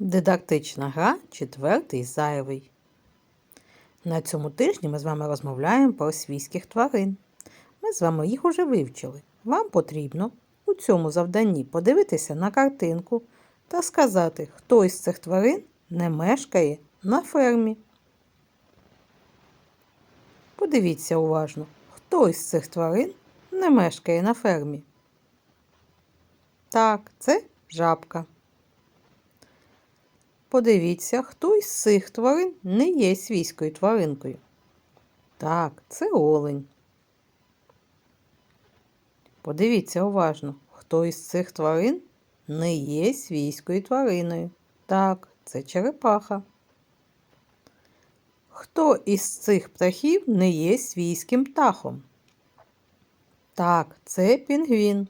Дидактична гра четвертий зайвий. На цьому тижні ми з вами розмовляємо про свійських тварин. Ми з вами їх уже вивчили. Вам потрібно у цьому завданні подивитися на картинку та сказати, хто із цих тварин не мешкає на фермі. Подивіться уважно, хто із цих тварин не мешкає на фермі. Так, це жабка. Подивіться, хто із цих тварин не є свійською тваринкою. Так, це олень. Подивіться уважно, хто із цих тварин не є свійською твариною. Так, це черепаха. Хто із цих птахів не є свійським птахом? Так, це пінгвін.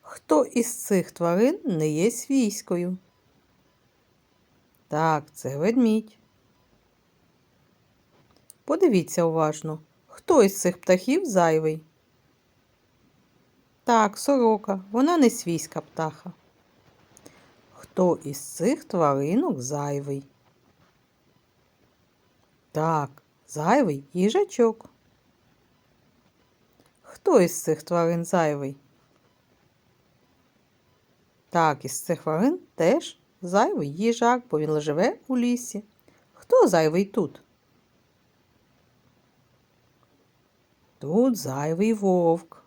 Хто із цих тварин не є свійською? Так, це ведмідь. Подивіться уважно, хто із цих птахів зайвий? Так, сорока, вона не свійська птаха. Хто із цих тваринок зайвий? Так, зайвий їжачок. Хто із цих тварин зайвий? Так, із цих тварин теж зайвий їжак, бо він живе у лісі. Хто зайвий тут? Тут зайвий вовк.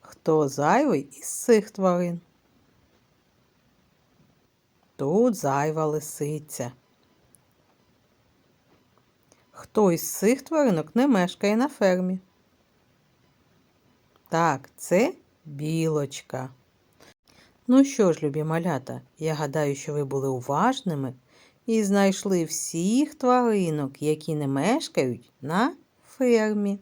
Хто зайвий із цих тварин? Тут зайва лисиця. Хто із цих тваринок не мешкає на фермі? Так, це білочка. Ну що ж, любі малята, я гадаю, що ви були уважними і знайшли всіх тваринок, які не мешкають на фермі.